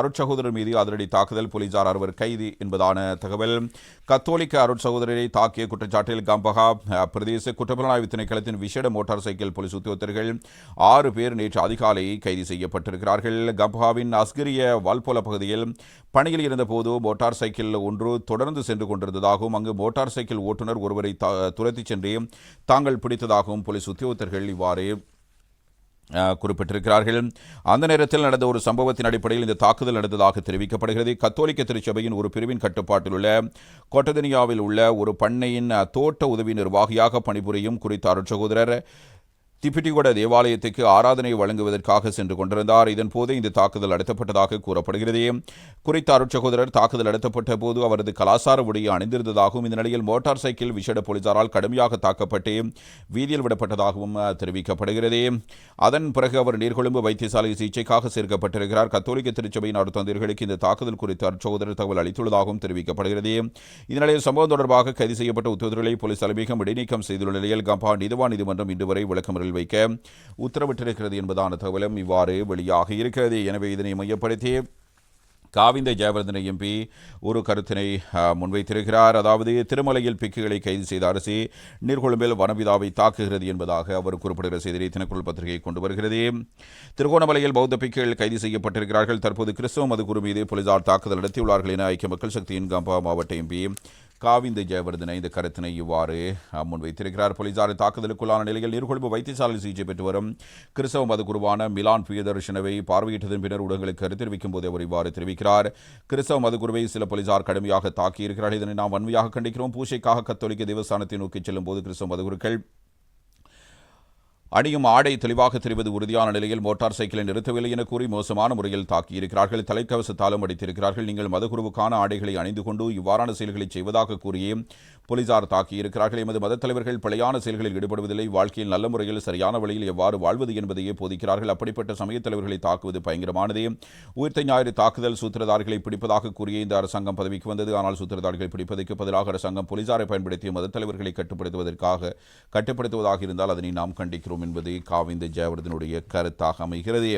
அருட்சகோதரர் மீது அதிரடி தாக்குதல். போலீசார் அறுவர் கைது என்பதான தகவல். கத்தோலிக்க அருட்சகோதரரை தாக்கிய குற்றச்சாட்டில் கம்பகா பிரதேச குற்றப்புலனாய்வு திணைக்களத்தின் விசேட மோட்டார் சைக்கிள் போலீஸ் உத்தியோகத்தர்கள் ஆறு பேர் நேற்று அதிகாலை கைது செய்யப்பட்டிருக்கிறார்கள். கம்பகாவின் அஸ்கிரிய வால்போல பகுதியில் பணியில் இருந்தபோது மோட்டார் சைக்கிள் ஒன்று தொடர்ந்து சென்று கொண்டிருந்ததாகவும் அங்கு மோட்டார் சைக்கிள் ஓட்டுநர் ஒருவரை துரத்திச் சென்று தாங்கள் பிடித்ததாகவும் போலீஸ் உத்தியோகத்தர்கள் இவ்வாறு குறிப்பிட்டிருக்கிறார்கள். அந்த நேரத்தில் நடந்த ஒரு சம்பவத்தின் அடிப்படையில் இந்த தாக்குதல் நடந்ததாக தெரிவிக்கப்படுகிறது. கத்தோலிக்க திருச்சபையின் ஒரு பிரிவின் கட்டுப்பாட்டில் உள்ள கொட்டதனியாவில் உள்ள ஒரு பண்ணையின் தோட்ட உதவி நிர்வாகியாக பணிபுரியும் குறித்த அருட்சகோதரர் திப்பிட்டிகொட தேவாலயத்துக்கு ஆராதனை வழங்குவதற்காக சென்று கொண்டிருந்தார். இதன்போது இந்த தாக்குதல் நடத்தப்பட்டதாக கூறப்படுகிறது. குறித்த அருட்சகோதரர் தாக்குதல் நடத்தப்பட்ட போது அவரது கலாசார உடையை அணிந்திருந்ததாகவும் இந்த நிலையில் மோட்டார் சைக்கிள் விசேட போலீசாரால் கடுமையாக தாக்கப்பட்டு வீதியில் விடப்பட்டதாகவும் தெரிவிக்கப்படுகிறது. அதன் பிறகு அவர் நீர்கொழும்பு வைத்தியசாலை சிகிச்சைக்காக சேர்க்கப்பட்டிருக்கிறார். கத்தோலிக்க திருச்சபையின் அருத்தந்தையர்களுக்கு இந்த தாக்குதல் குறித்து அருட்சகோதரர் தகவல் அளித்துள்ளதாகவும் தெரிவிக்கப்படுகிறது. இந்த நிலையில் சம்பவம் தொடர்பாக கைது செய்யப்பட்ட உத்தரவுகளை போலீஸ் அலுவலகம் இடைநீக்கம் செய்துள்ள நிலையில் கம்பா நீதவான் நீதிமன்றம் இன்று வரை விளக்கமறில் வைக்க உத்தரவிட்டிருக்கிறது என்பதான தகவலும் இவ்வாறு வெளியாக இருக்கிறது. எனவே இதனை மையப்படுத்தி காவிந்த ஜெயவர்தன எம்பி ஒரு கருத்தினை முன்வைத்திருக்கிறார். அதாவது திருமலையில் பிக்குகளை கைது செய்த அரசு நீர்கொழும்பில் வனவிதாவை தாக்குகிறது என்பதாக அவர் குறிப்பிடுகிற செய்தியை தினக்குள் பத்திரிகை கொண்டு வருகிறது. திருகோணமலையில் பௌத்த பிக்குகள் கைது செய்யப்பட்டிருக்கிறார்கள். தற்போது கிறிஸ்தவ மதுகுரு மீது போலீசார் தாக்குதல் நடத்தியுள்ளார்கள் என ஐக்கிய மக்கள் சக்தியின் கம்பா மாவட்ட எம்பி காவிந்த ஜெயவர்தனை இந்த கருத்தினை இவ்வாறு முன்வைத்திருக்கிறார் போலீசார் தாக்குதலுக்குள்ளான நிலையில் நீர்கொழும்பு வைத்தியசாலை சிகிச்சை பெற்று வரும் கிறிஸ்தவ மதகுருவான மிலான் பிரியதர்ஷனவை பார்வையிட்டதன் பின்னர் ஊடகங்களுக்கு கருத்து தெரிவிக்கும் போது அவர் இவ்வாறு தெரிவிக்கிறார். கிறிஸ்தவ மதகுருவை சில போலீசார் கடுமையாக தாக்கியிருக்கிறார்கள். இதனை நாம் வன்மையாக கண்டிக்கிறோம். பூஜைக்காக கத்தோலிக்க தேவஸ்தானத்தை நோக்கி செல்லும் போது கிறிஸ்தவ மதகுருக்கள் அணியும் ஆடை தெளிவாக தெரிவது உறுதியான நிலையில் மோட்டார் சைக்கிளை நிறுத்தவில்லை என கூறி மோசமான முறையில் தாக்கியிருக்கிறார்கள். தலைக்கவசத்தாலும் அடித்திருக்கிறார்கள். நீங்கள் மதகுருவுக்கான ஆடைகளை அணிந்து கொண்டு இவ்வாறான செயல்களை செய்வதாக கூறியே போலீசார் தாக்கியிருக்கிறார்கள். எமது மதத் தலைவர்கள் பிழையான செயல்களில் ஈடுபடுவதில்லை. வாழ்க்கையில் நல்ல முறையில் சரியான வழியில் எவ்வாறு வாழ்வது என்பதையே போதிக்கிறார்கள். அப்படிப்பட்ட சமயத் தலைவர்களை தாக்குவது பயங்கரமானதே. உயிர்த்த ஞாயிறு தாக்குதல் சூத்திரதாரிகளை பிடிப்பதாக கூறிய இந்த அரசாங்கம் பதவிக்கு வந்தது. ஆனால் சூத்திரதாரிகளை பிடிப்பதற்கு பதிலாக அரசாங்கம் போலீசாரை பயன்படுத்தி மதத் தலைவர்களை கட்டுப்படுத்துவதற்காக கட்டுப்படுத்துவதாக இருந்தால் அதனை நாம் கண்டிக்கிறோம் என்பது காவிந்த ஜெயவர்தனுடைய கருத்தாக அமைகிறது.